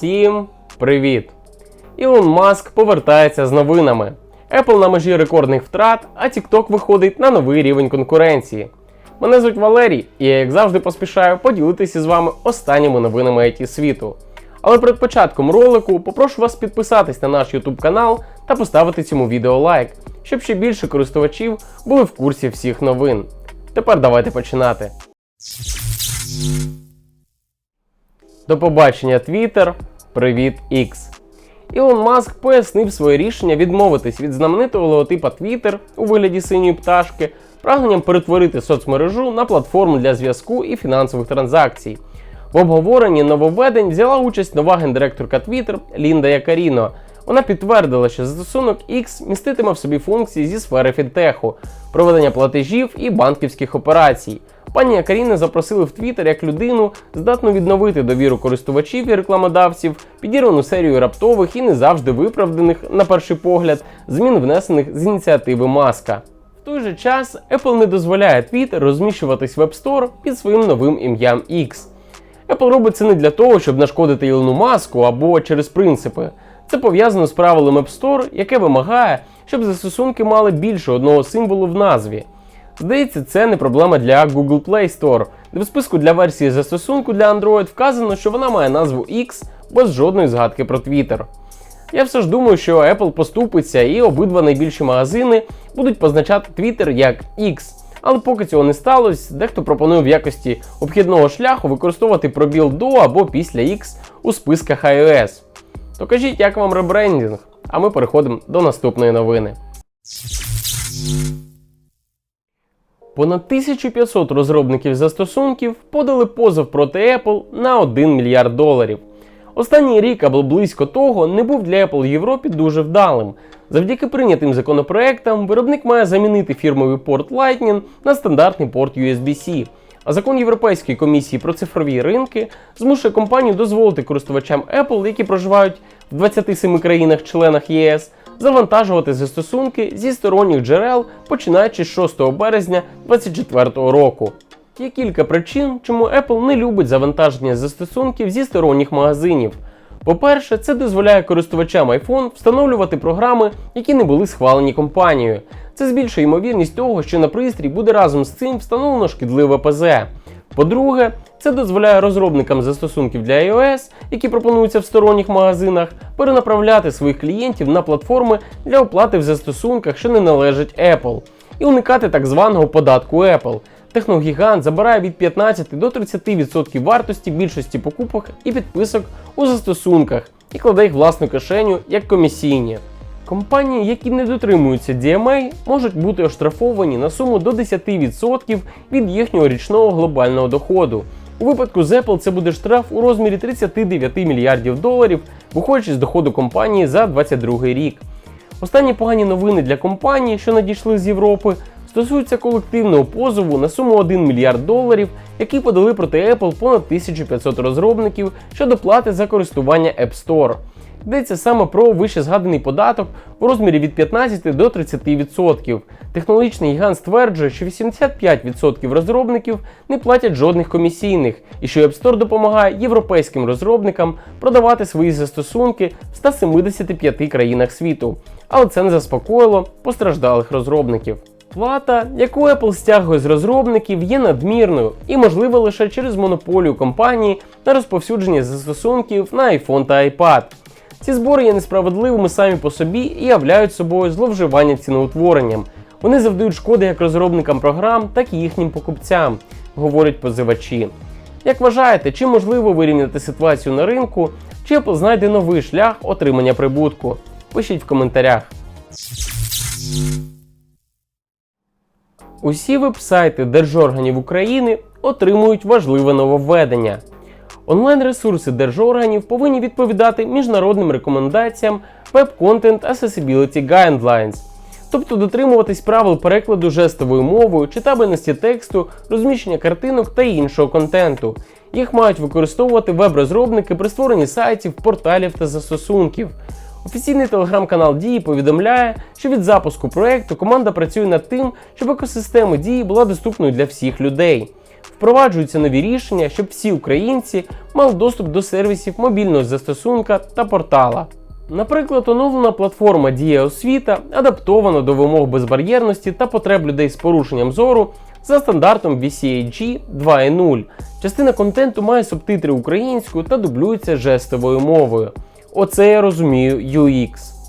Всім привіт! Ілон Маск повертається з новинами. Apple на межі рекордних втрат, а TikTok виходить на новий рівень конкуренції. Мене звуть Валерій, і я, як завжди, поспішаю поділитися з вами останніми новинами IT світу. Але перед початком ролику попрошу вас підписатись на наш YouTube канал та поставити цьому відео лайк, щоб ще більше користувачів були в курсі всіх новин. Тепер давайте починати. До побачення Twitter. Привіт X. Ілон Маск пояснив своє рішення відмовитись від знаменитого логотипа Twitter у вигляді синьої пташки, прагненням перетворити соцмережу на платформу для зв'язку і фінансових транзакцій. В обговоренні нововведень взяла участь нова гендиректорка Twitter Лінда Якаріно. Вона підтвердила, що застосунок X міститиме в собі функції зі сфери фінтеху, проведення платежів і банківських операцій. Пані Якаріни запросили в Twitter як людину, здатну відновити довіру користувачів і рекламодавців, підірвану серію раптових і не завжди виправданих, на перший погляд, змін внесених з ініціативи Маска. В той же час Apple не дозволяє Twitter розміщуватись в App Store під своїм новим ім'ям X. Apple робить це не для того, щоб нашкодити Ілону Маску або через принципи. Це пов'язано з правилом App Store, яке вимагає, щоб застосунки мали більше одного символу в назві. Здається, це не проблема для Google Play Store, де в списку для версії застосунку для Android вказано, що вона має назву X без жодної згадки про Twitter. Я все ж думаю, що Apple поступиться і обидва найбільші магазини будуть позначати Twitter як X. Але поки цього не сталося, дехто пропонує в якості обхідного шляху використовувати пробіл до або після X у списках iOS. То кажіть, як вам ребрендінг? А ми переходимо до наступної новини. Понад 1500 розробників застосунків подали позов проти Apple на 1 мільярд доларів. Останній рік або близько того не був для Apple в Європі дуже вдалим. Завдяки прийнятим законопроектам виробник має замінити фірмовий порт Lightning на стандартний порт USB-C. А закон Європейської комісії про цифрові ринки змушує компанію дозволити користувачам Apple, які проживають в 27 країнах-членах ЄС, завантажувати застосунки зі сторонніх джерел, починаючи з 6 березня 2024 року. Є кілька причин, чому Apple не любить завантаження застосунків зі сторонніх магазинів. По-перше, це дозволяє користувачам iPhone встановлювати програми, які не були схвалені компанією. Це збільшує ймовірність того, що на пристрій буде разом з цим встановлено шкідливе ПЗ. По-друге, це дозволяє розробникам застосунків для iOS, які пропонуються в сторонніх магазинах, перенаправляти своїх клієнтів на платформи для оплати в застосунках, що не належать Apple, і уникати так званого податку Apple. Техногігант забирає від 15 до 30% вартості більшості покупок і підписок у застосунках і кладе їх власну кишеню як комісійні. Компанії, які не дотримуються DMA, можуть бути оштрафовані на суму до 10% від їхнього річного глобального доходу. У випадку з Apple це буде штраф у розмірі 39 мільярдів доларів, виходячи з доходу компанії за 2022 рік. Останні погані новини для компанії, що надійшли з Європи, стосуються колективного позову на суму 1 мільярд доларів, який подали проти Apple понад 1500 розробників щодо плати за користування App Store. Йдеться саме про вище згаданий податок у розмірі від 15 до 30%. Технологічний гігант стверджує, що 85% розробників не платять жодних комісійних, і що App Store допомагає європейським розробникам продавати свої застосунки в 175 країнах світу. Але це не заспокоїло постраждалих розробників. Плата, яку Apple стягує з розробників, є надмірною і можлива лише через монополію компанії на розповсюдження застосунків на iPhone та iPad. Ці збори є несправедливими самі по собі і являють собою зловживання ціноутворенням. Вони завдають шкоди як розробникам програм, так і їхнім покупцям, говорять позивачі. Як вважаєте, чи можливо вирівняти ситуацію на ринку, чи знайде новий шлях отримання прибутку? Пишіть в коментарях. Усі веб-сайти держорганів України отримують важливе нововведення. Онлайн-ресурси держорганів повинні відповідати міжнародним рекомендаціям Web Content Accessibility Guidelines, тобто дотримуватись правил перекладу жестовою мовою, читабельності тексту, розміщення картинок та іншого контенту. Їх мають використовувати веб-розробники при створенні сайтів, порталів та застосунків. Офіційний телеграм-канал Дії повідомляє, що від запуску проекту команда працює над тим, щоб екосистема дії була доступною для всіх людей. Впроваджуються нові рішення, щоб всі українці мали доступ до сервісів мобільного застосунка та портала. Наприклад, оновлена платформа Дія освіта адаптована до вимог безбар'єрності та потреб людей з порушенням зору за стандартом VCAG 2.0. Частина контенту має субтитри українською та дублюється жестовою мовою. Оце я розумію UX.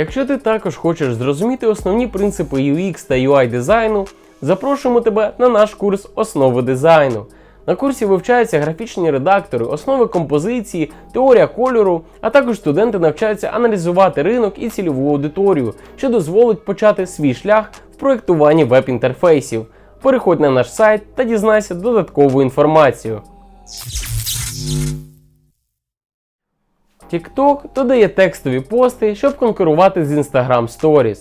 Якщо ти також хочеш зрозуміти основні принципи UX та UI дизайну, запрошуємо тебе на наш курс Основи дизайну. На курсі вивчаються графічні редактори, основи композиції, теорія кольору, а також студенти навчаються аналізувати ринок і цільову аудиторію, що дозволить почати свій шлях в проєктуванні веб-інтерфейсів. Переходь на наш сайт та дізнайся додаткову інформацію. TikTok додає текстові пости, щоб конкурувати з Instagram Stories.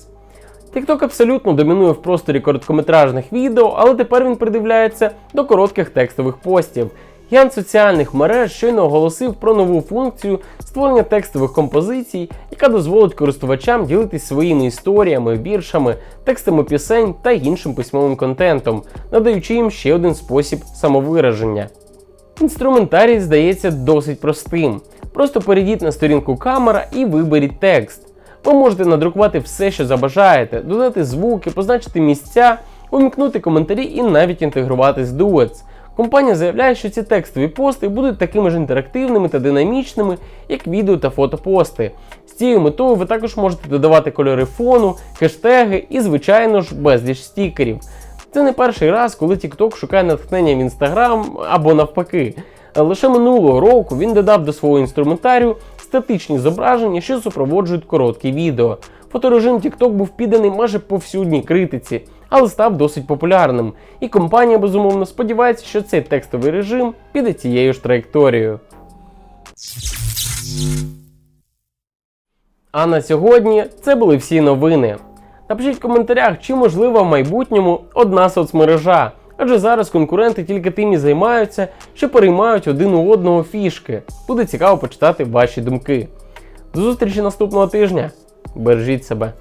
TikTok абсолютно домінує в просторі короткометражних відео, але тепер він придивляється до коротких текстових постів. Гігант соціальних мереж щойно оголосив про нову функцію створення текстових композицій, яка дозволить користувачам ділитись своїми історіями, віршами, текстами пісень та іншим письмовим контентом, надаючи їм ще один спосіб самовираження. Інструментарій здається досить простим. Просто перейдіть на сторінку камера і виберіть текст. Ви можете надрукувати все, що забажаєте, додати звуки, позначити місця, умікнути коментарі і навіть інтегрувати з Duets. Компанія заявляє, що ці текстові пости будуть такими ж інтерактивними та динамічними, як відео та фотопости. З цією метою ви також можете додавати кольори фону, хештеги і, звичайно ж, безліч стікерів. Це не перший раз, коли TikTok шукає натхнення в Instagram або навпаки. Лише минулого року він додав до свого інструментарію статичні зображення, що супроводжують короткі відео. Фоторежим TikTok був підданий майже повсюдній критиці, але став досить популярним. І компанія безумовно сподівається, що цей текстовий режим піде цією ж траєкторією. А на сьогодні це були всі новини. Напишіть в коментарях, чи можлива в майбутньому одна соцмережа, адже зараз конкуренти тільки тим і займаються, що переймають один у одного фішки. Буде цікаво почитати ваші думки. До зустрічі наступного тижня. Бережіть себе.